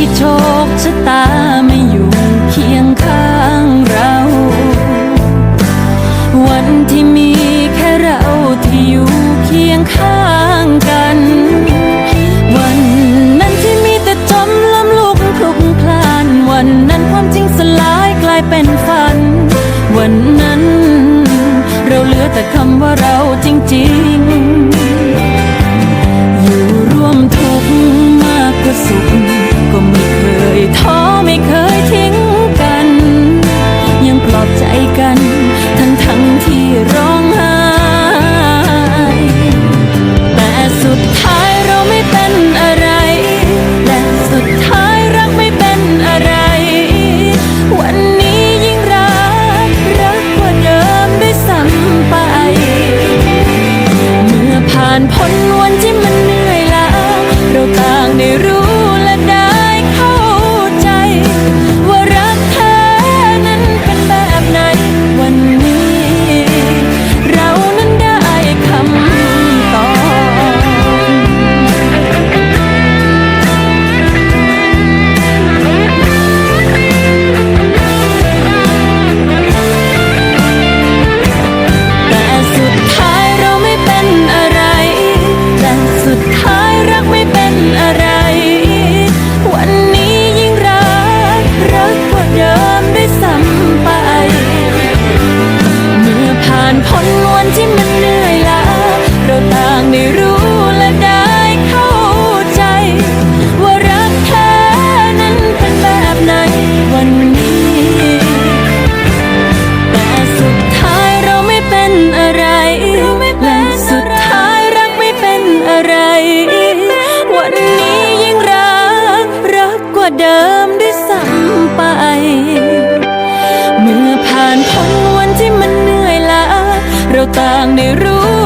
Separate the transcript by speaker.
Speaker 1: ที่โชคชะตาไม่อยู่เคียงข้างเรา วันที่มีแค่เราที่อยู่เคียงข้างกัน วันนั้นที่มีแต่จมล้มลุกคลุกคลาน วันนั้นความจริงสลายกลายเป็นฝัน วัน เดิมด้วยซ้ำไป เมื่อผ่านพ้นวันที่มันเหนื่อยล้าเราต่างได้รู้และได้เข้าใจ ว่ารักแท้นั้นเป็นแบบไหนวันนี้ แต่สุดท้ายเราไม่เป็นอะไรและสุดท้ายรักไม่เป็นอะไร วันนี้ยิ่งรักรักกว่าเดิม เราต่างได้รู้